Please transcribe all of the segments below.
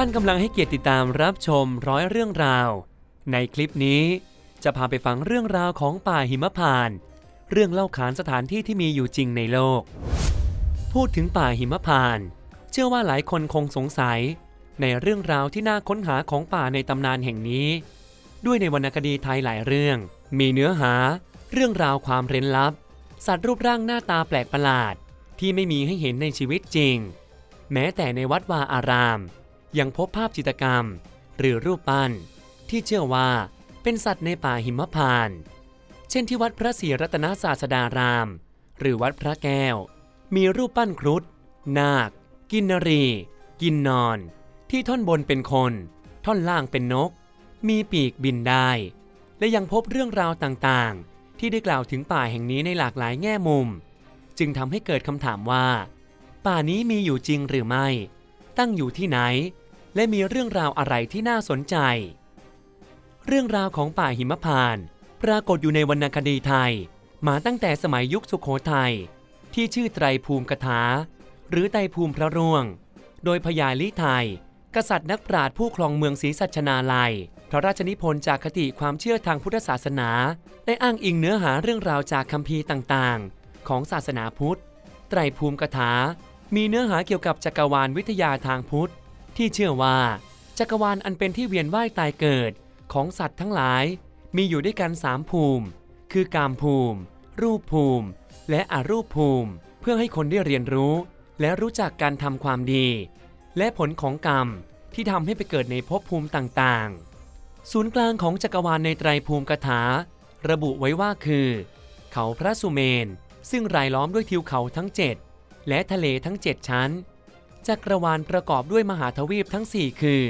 ท่านกำลังให้เกียรติติดตามรับชมร้อยเรื่องราว ในคลิปนี้จะพาไปฟังเรื่องราวของป่าหิมพานต์เรื่องเล่าขานสถานที่ที่มีอยู่จริงในโลก พูดถึงป่าหิมพานต์เชื่อว่าหลายคนคงสงสัย ในเรื่องราวที่น่าค้นหาของป่าในตำนานแห่งนี้ ด้วยในวรรณคดีไทยหลายเรื่อง มีเนื้อหา เรื่องราวความเร้นลับ สัตว์รูปร่างหน้าตาแปลกประหลาด ที่ไม่มีให้เห็นในชีวิตจริง แม้แต่ในวัดวาอาราม ยังพบภาพจิตรกรรม หรือรูปปั้น ที่เชื่อว่าเป็นสัตว์ในป่าหิมพานต์เช่นที่วัดพระศรีรัตนศาสดาราม หรือวัดพระแก้ว มีรูปปั้นครุฑนาค กินนรี กินนอน ที่ท่อนบนเป็นคน ท่อนล่างเป็นนก มีปีกบินได้ และยังพบเรื่องราวต่างๆ ที่ได้กล่าวถึงป่าแห่งนี้ในหลากหลายแง่มุม จึงทำให้เกิดคำถามว่า ป่านี้มีอยู่จริงหรือไม่ ตั้งอยู่ที่ไหน และมีเรื่องราวอะไรที่น่าสนใจ เรื่องราวของป่าหิมพานต์ปรากฏอยู่ในวรรณคดีไทย มาตั้งแต่สมัยยุคสุโขทัยที่ชื่อไตรภูมิกถา หรือไตรภูมิพระร่วง โดยพญาลิไทย กษัตริย์นักปราชญ์ผู้ครองเมืองศรีสัชนาลัย พระราชนิพนธ์จากคติความเชื่อทางพุทธศาสนา ได้อ้างอิงเนื้อหาเรื่องราวจากคัมภีร์ต่างๆ ของศาสนาพุทธ ไตรภูมิกถา มีเนื้อหาเกี่ยวกับจักรวาลวิทยาทางพุทธ ที่เชื่อว่า จักรวาลอันเป็นที่เวียนว่ายตายเกิดของสัตว์ทั้งหลาย มีอยู่ด้วยกันสามภูมิ คือกามภูมิ รูปภูมิ และอรูปภูมิ เพื่อให้คนได้เรียนรู้ และรู้จักการทำความดี และผลของกรรมที่ทำให้ไปเกิดในภพภูมิต่างๆ ศูนย์กลางของจักรวาลในไตรภูมิกถา ระบุไว้ว่าคือ เขาพระสุเมน ซึ่งรายล้อมด้วยทิวเขาทั้ง7 และทะเลทั้ง 7 ชั้น จักรวาลประกอบด้วยมหาทวีปทั้ง 4 คือ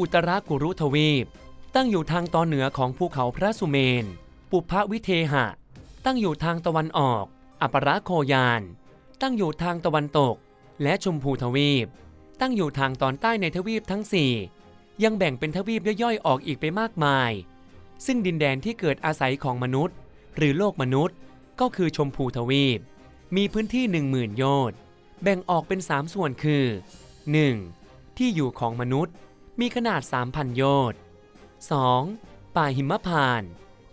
อุตรากุรุทวีป ตั้งอยู่ทางตอนเหนือของภูเขาพระสุเมน ปุพพวิเทหะ ตั้งอยู่ทางตะวันออก อัปราโคยาน ตั้งอยู่ทางตะวันตก และชมพูทวีป ตั้งอยู่ทางตอนใต้ในทวีปทั้ง 4 ยังแบ่งเป็นทวีปย่อยๆออกอีกไปมากมาย ซึ่งดินแดนที่เกิดอาศัยของมนุษย์ หรือโลกมนุษย์ก็คือชมพูทวีป มีพื้นที่ 10,000 โยชน์ แบ่งออกเป็น 3 ส่วนคือ 1. ที่อยู่ของมนุษย์ มีขนาด 3,000 โยชน์ 2. ป่าหิมพาน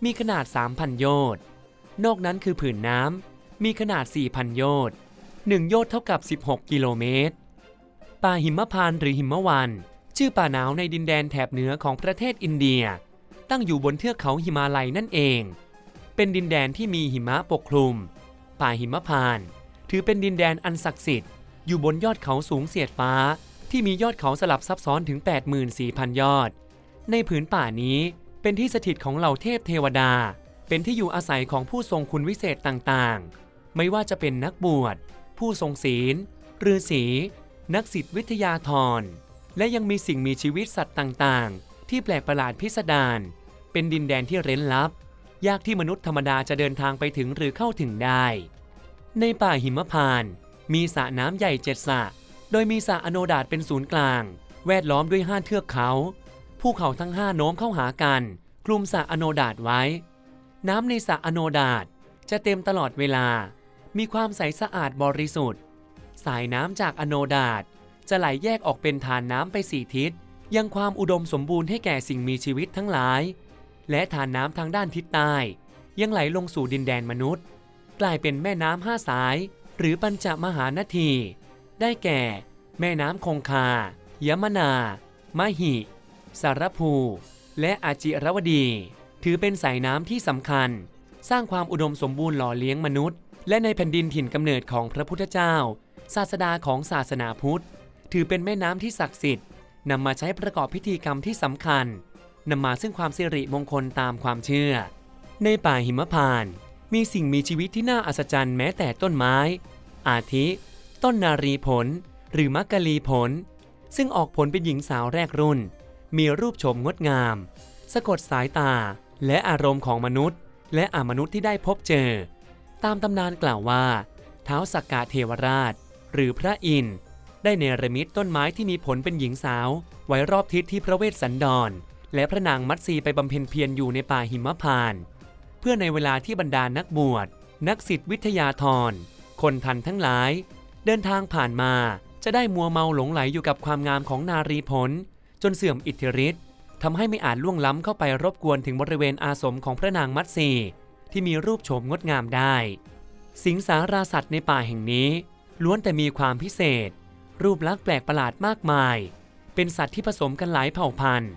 มีขนาด 3,000 โยชน์ นอกนั้นคือผืนน้ำ มีขนาด 4,000 โยชน์ 1 โยชน์เท่ากับ 16 กิโลเมตร ป่าหิมพานหรือหิมวัน ชื่อป่าหนาวในดินแดนแถบเหนือของประเทศอินเดีย ตั้งอยู่บนเทือกเขาหิมาลัยนั่นเอง เป็นดินแดนที่มีหิมะปกคลุม ป่าหิมพานต์ถือเป็นดินแดนอันศักดิ์สิทธิ์อยู่บนยอดเขาสูงเสียดฟ้า ที่มียอดเขาสลับซับซ้อนถึง 84,000 ยอด ในผืนป่านี้เป็นที่สถิตของเหล่าเทพเทวดา เป็นที่อยู่อาศัยของผู้ทรงคุณวิเศษต่างๆ ไม่ว่าจะเป็นนักบวช ผู้ทรงศีลฤาษีนักศิษย์วิทยาธร และยังมีสิ่งมีชีวิตสัตว์ต่างๆ ที่แปลกประหลาดพิสดารเป็นดินแดนที่เร้นลับ ยากที่มนุษย์ธรรมดาจะเดินทางไปถึงหรือเข้าถึงได้ ในป่าหิมพานต์มีสระน้ำใหญ่เจ็ดสระโดยมีสระอโนดาตเป็นศูนย์กลาง แวดล้อมด้วยห้าเทือกเขา ภูเขาทั้งห้าโน้มเข้าหากัน คลุมสระอโนดาตไว้ น้ำในสระอโนดาตจะเต็มตลอดเวลา มีความใสสะอาดบริสุทธิ์ สายน้ำจากอโนดาตจะไหลแยกออกเป็นทานน้ำไปสี่ทิศ ยังความอุดมสมบูรณ์ให้แก่สิ่งมีชีวิตทั้งหลาย และทานน้ำทางด้านทิศใต้ ยังไหลลงสู่ดินแดนมนุษย์ กลายเป็นแม่น้ำห้าสาย หรือปัญจมหานาที ได้แก่ แม่น้ำคงคา ยมนา มหิ สารภู และอาจิรวดี ถือเป็นสายน้ำที่สำคัญ สร้างความอุดมสมบูรณ์หล่อเลี้ยงมนุษย์ และในแผ่นดินถิ่นกำเนิดของพระพุทธเจ้า ศาสดาของศาสนาพุทธ ถือเป็นแม่น้ำที่ศักดิ์สิทธิ์นำมาใช้ประกอบพิธีกรรมที่สำคัญ นำมาซึ่งความสิริมงคลตามความเชื่อ ในป่าหิมพาน มีสิ่งมีชีวิตที่น่าอัศจรรย์แม้แต่ต้นไม้ อาทิ ต้นนารีผล หรือมักกะลีผล ซึ่งออกผลเป็นหญิงสาวแรกรุ่น มีรูปโฉมงดงาม สะกดสายตาและอารมณ์ของมนุษย์ และอมนุษย์ที่ได้พบเจอ ตามตำนานกล่าวว่า เท้าสักกะเทวราช หรือพระอินทร์ได้เนรมิตต้นไม้ที่มีผลเป็นหญิงสาว ไว้รอบทิศที่พระเวสสันดร และพระนางมัตสีไปบำเพ็ญเพียรอยู่ในป่าหิมพาน เพื่อในเวลาที่บรรดานักบวช นักศิษย์วิทยาธร คนทันทั้งหลาย เดินทางผ่านมาจะได้มัวเมาหลงไหลอยู่กับความงามของนารีผล จนเสื่อมอิทธิฤทธิ์ทำให้ไม่อาจล่วงล้ำเข้าไปรบกวนถึงบริเวณอาสมของพระนางมัตสีที่มีรูปโฉมงดงามได้ สิงสาราสัตว์ในป่าแห่งนี้ ล้วนแต่มีความพิเศษ รูปลักษณ์แปลกประหลาดมากมาย เป็นสัตว์ที่ผสมกันหลายเผ่าพันธุ์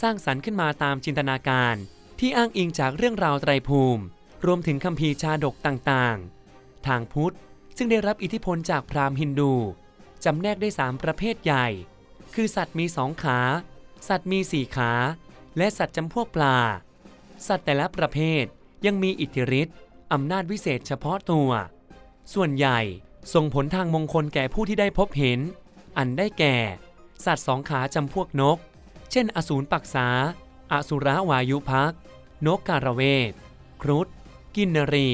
สร้างสรรค์ขึ้นมาตามจินตนาการ ที่อ้างอิงจากเรื่องราวไตรภูมิ รวมถึงคัมภีร์ชาดกต่างๆ ทางพุทธ ซึ่งได้รับอิทธิพลจากพราหมณ์ฮินดู จำแนกได้ 3 ประเภทใหญ่ คือสัตว์มีสองขา สัตว์มีสี่ขา และสัตว์จำพวกปลา สัตว์แต่ละประเภทยังมีอิทธิฤทธิ์อำนาจวิเศษเฉพาะตัว ส่วนใหญ่ส่งผลทางมงคลแก่ผู้ที่ได้พบเห็น อันได้แก่ สัตว์สองขาจำพวกนก เช่น อสูรปักษา อสุรวายุพัก นกการะเวทครุฑกินนรี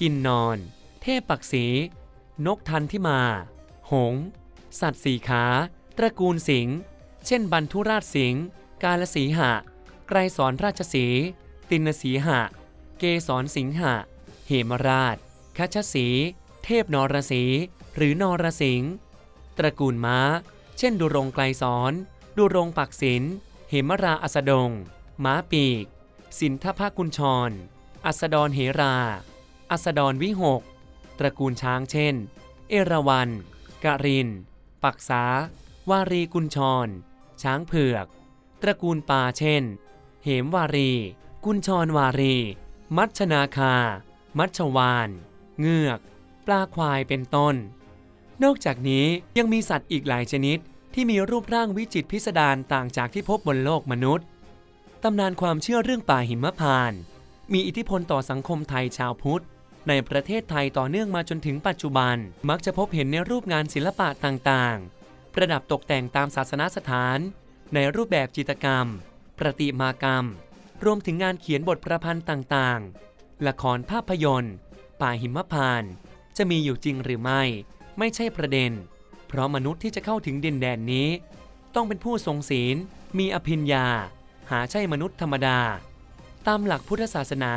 กินนอน เทพปักษี นกทันที่มา หง สัตว์สีขา ตระกูลสิงห์เช่นบรรทุราชสิงห์กาลสีหะ ไกรสอนราชสี ตินสีหะ เกสรสิงหะ เหมราชคัชสี เทพนรสี หรือนรสิงห์ตระกูลม้า เช่นดุรงไกลสอน ดุรงปักศิลเหมราอัสดง ม้าปีก สินทภกุญชร อัสดรเหรา อัสดรวิหก ตระกูลช้างเช่น เอราวัน กะริน ปักษา วารีกุญชร ช้างเผือก ตระกูลปลาเช่น เหมวารี กุญชรวารี มัชนาคา มัชวาน เงือก ปลาควายเป็นต้น นอกจากนี้ยังมีสัตว์อีกหลายชนิด ที่มีรูปร่างวิจิตพิสดารต่างจากที่พบบนโลกมนุษย์ ตำนานความเชื่อเรื่องป่าหิมพานต์มีอิทธิพลต่อสังคมไทยชาวพุทธ ในประเทศไทยต่อเนื่องมาจนถึงปัจจุบัน มักจะพบเห็นในรูปงานศิลปะต่างๆ ประดับตกแต่งตามศาสนสถาน ในรูปแบบจิตรกรรม ประติมากรรม รวมถึงงานเขียนบทประพันธ์ต่างๆ ละครภาพยนตร์ ป่าหิมพานต์จะมีอยู่จริงหรือไม่ ไม่ใช่ประเด็น เพราะมนุษย์ที่จะเข้าถึงดินแดนนี้ ต้องเป็นผู้ทรงศีล มีอภิญญา หาใช่มนุษย์ธรรมดา ตามหลักพุทธศาสนา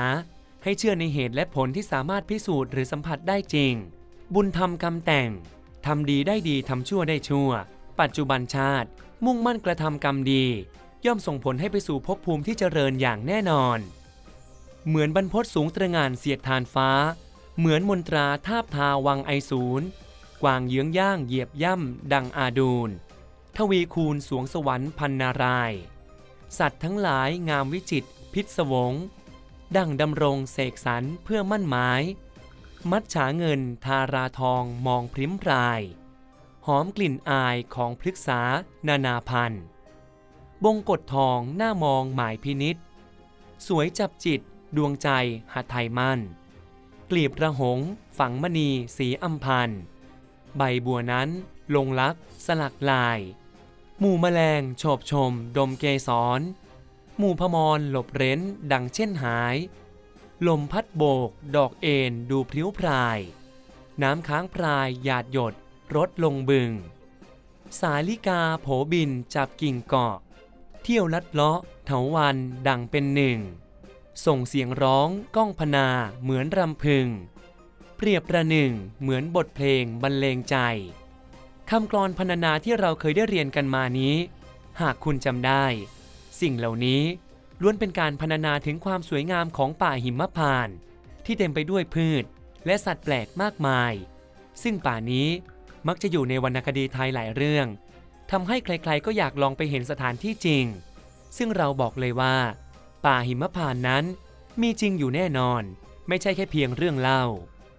ให้เชื่อในเหตุและผลที่สามารถพิสูจน์หรือสัมผัสได้จริง บุญทำกรรมแต่งทำดีได้ดีทำชั่วได้ชั่ว ปัจจุบันชาติ มุ่งมั่นกระทำกรรมดี ย่อมส่งผลให้ไปสู่ภพภูมิที่เจริญอย่างแน่นอน เหมือนบรรพตสูงตระงานเสียดทานฟ้า เหมือนมนตราทาบทาวังไอศูนย์ กวางเยื้องย่างเหยียบย่ำดังอาดูล ทวีคูณสวงสวรรค์พันนาราย สัตว์ทั้งหลายงามวิจิตพิศวง ดังดำรงเสกสรรเพื่อมั่นหมาย มัดฉาเงินทาราทองมองพริ้มพราย หอมกลิ่นอายของพฤกษานานาพันธ์บงกฎทองหน้ามองหมายพินิษสวยจับจิตดวงใจหัดไทยมั่นกลีบระหง ฝังมณีสีอัมพันธ์ ใบบัวนั้น ลงลักสลักลาย หมู่แมลงโฉบชม ดมเกสร หมู่พมรหลบเร้นดังเช่นหาย ลมพัดโบก ดอกเอ็นดูพริ้วพราย น้ำค้างพรายหยาดหยดรถลงบึง สาลิกาโผบินจับกิ่งเกาะ เที่ยวลัดเลาะเถาวันดังเป็นหนึ่ง ส่งเสียงร้องก้องพนาเหมือนรำพึง เปรียบประหนึ่งเหมือนบทเพลงบรรเลงใจคำกลอนพรรณนาที่เราเคยได้เรียนกันมานี้ หากคุณจำได้ สิ่งเหล่านี้ล้วนเป็นการพรรณนาถึงความสวยงามของป่าหิมพานต์ที่เต็มไปด้วยพืช และสัตว์แปลกมากมาย ซึ่งป่านี้มักจะอยู่ในวรรณคดีไทยหลายเรื่องทำให้ใครๆ ก็อยากลองไปเห็นสถานที่จริง ซึ่งเราบอกเลยว่า ป่าหิมพานต์นั้นมีจริงอยู่แน่นอน ไม่ใช่แค่เพียงเรื่องเล่า